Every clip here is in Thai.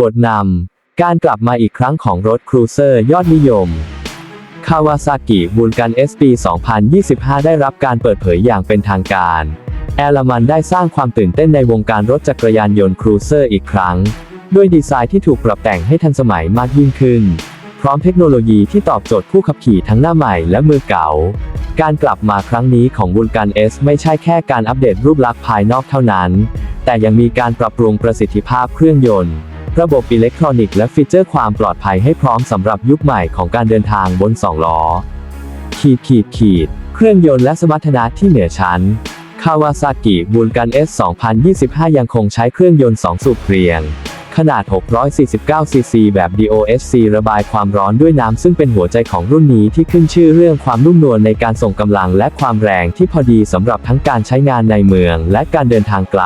บทนำ การกลับมาอีกครั้งของรถครูเซอร์ยอดนิยม คาวาซากิบูลกัน SP 2025 ได้รับการเปิดเผยอย่างเป็นทางการ แอลมันได้สร้างความตื่นเต้นในวงการรถจักรยานยนต์ครูเซอร์อีกครั้ง ด้วยดีไซน์ที่ถูกปรับแต่งให้ทันสมัยมากยิ่งขึ้น พร้อมเทคโนโลยีที่ตอบโจทย์ผู้ขับขี่ทั้งหน้าใหม่และมือเก่า การกลับมาครั้งนี้ของบูลกัน S ไม่ใช่แค่การอัปเดตรูปลักษณ์ภายนอกเท่านั้นแต่ยังมีการปรับปรุงประสิทธิภาพเครื่องยนต์ ระบบอิเล็กทรอนิกส์และฟีเจอร์ความปลอดภัยให้พร้อมสำหรับยุคใหม่ของการเดินทางบนสองล้อ ขีดขีดขีด เครื่องยนต์และสมรรถนะที่เหนือชั้น คาวาซากิบูลกัน S 2025 ยังคงใช้เครื่องยนต์ 2 สูบเรียง ขนาด 649 ซีซีแบบ DOHC ระบายความร้อนด้วยน้ำซึ่งเป็นหัวใจของรุ่นนี้ที่ขึ้นชื่อเรื่องความนุ่มนวลในการส่งกำลังและความแรงที่พอดีสำหรับทั้งการใช้งานในเมืองและการเดินทางไกล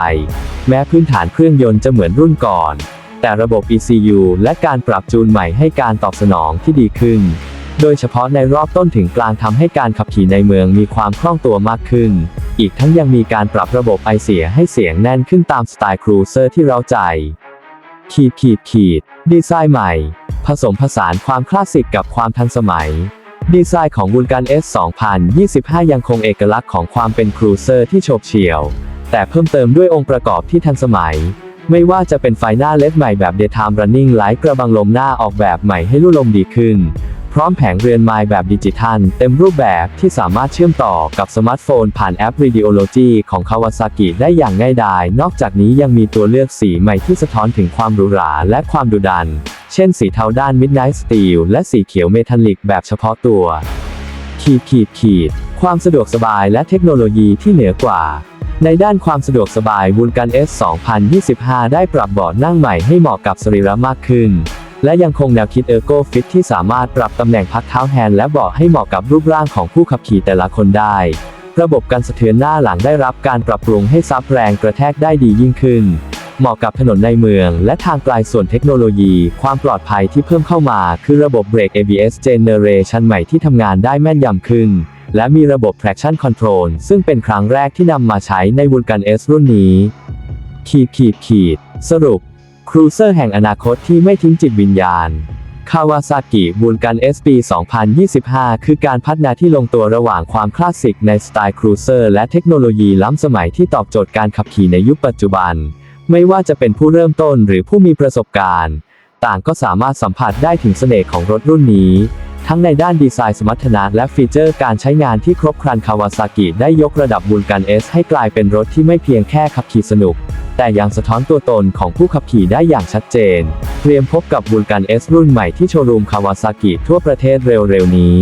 แม้พื้นฐานเครื่องยนต์จะเหมือนรุ่นก่อน แต่ระบบ ECU และการปรับจูนใหม่ให้การตอบสนองที่ดีขึ้น โดยเฉพาะในรอบต้นถึงกลางทำให้การขับขี่ในเมืองมีความคล่องตัวมากขึ้น อีกทั้งยังมีการปรับระบบไอเสียให้เสียงแน่นขึ้นตามสไตล์ครูเซอร์ที่เราใจ ขีดขีดขีด ดีไซน์ใหม่ ผสมผสานความคลาสสิกกับความทันสมัยดีไซน์ของวูลกัน S 2025 ยังคงเอกลักษณ์ของความเป็นครูเซอร์ที่โฉบเฉี่ยว แต่เพิ่มเติมด้วยองค์ประกอบที่ทันสมัย ไม่ว่าจะเป็นไฟหน้าเลดใหม่แบบ Daytime Running Light กระบังลมหน้าออกแบบใหม่ให้ลู่ลมดีขึ้น พร้อมแผงเรือนไม้แบบดิจิทัล เต็มรูปแบบที่สามารถเชื่อมต่อกับสมาร์ทโฟนผ่านแอป Radiology ของ Kawasaki ได้อย่างง่ายดาย นอกจากนี้ยังมีตัวเลือกสีใหม่ที่สะท้อนถึงความหรูหราและความดุดัน เช่นสีเทาด้าน Midnight Steel และสีเขียวเมทัลลิกแบบเฉพาะตัว ขีดขีดขีด ความสะดวกสบายและเทคโนโลยีที่เหนือกว่า ในด้านความสะดวกสบายบูลกัน S 2025 ได้ปรับเบาะนั่งใหม่ให้เหมาะกับสรีระมากขึ้น และยังคงแนวคิด Ergo Fit ที่สามารถปรับตำแหน่งพักเท้าแฮนด์และเบาะให้เหมาะกับรูปร่างของผู้ขับขี่แต่ละคนได้ ระบบการสะเทือนหน้าหลังได้รับการปรับปรุงให้ซับแรงกระแทกได้ดียิ่งขึ้น เหมาะกับถนนในเมือง และทางไกลส่วนเทคโนโลยี ความปลอดภัยที่เพิ่มเข้ามา คือระบบเบรก ABS Generation ใหม่ที่ทำงานได้แม่นยำขึ้น และมีระบบ traction control ซึ่งเป็นครั้งแรกที่นำมาใช้ในวูลกัน S รุ่นนี้ ขีดขีดขีด สรุป ครูเซอร์แห่งอนาคตที่ไม่ทิ้งจิตวิญญาณ คาวาซากิบูลกัน SP 2025 คือการพัฒนาที่ลงตัวระหว่างความคลาสสิกในสไตล์ครูเซอร์และเทคโนโลยีล้ำสมัยที่ตอบโจทย์การขับขี่ในยุคปัจจุบัน ไม่ว่าจะเป็นผู้เริ่มต้นหรือผู้มีประสบการณ์ ต่างก็สามารถสัมผัสได้ถึงเสน่ห์ของรถรุ่นนี้ ทั้งในด้านดีไซน์สมรรถนะและฟีเจอร์การใช้งานที่ครบครันคาวาซากิได้ยกระดับบูลกัน S ให้กลายเป็นรถที่ไม่เพียงแค่ขับขี่สนุก แต่ยังสะท้อนตัวตนของผู้ขับขี่ได้อย่างชัดเจน เตรียมพบกับบูลกัน S รุ่นใหม่ที่โชว์รูมคาวาซากิทั่วประเทศเร็วๆนี้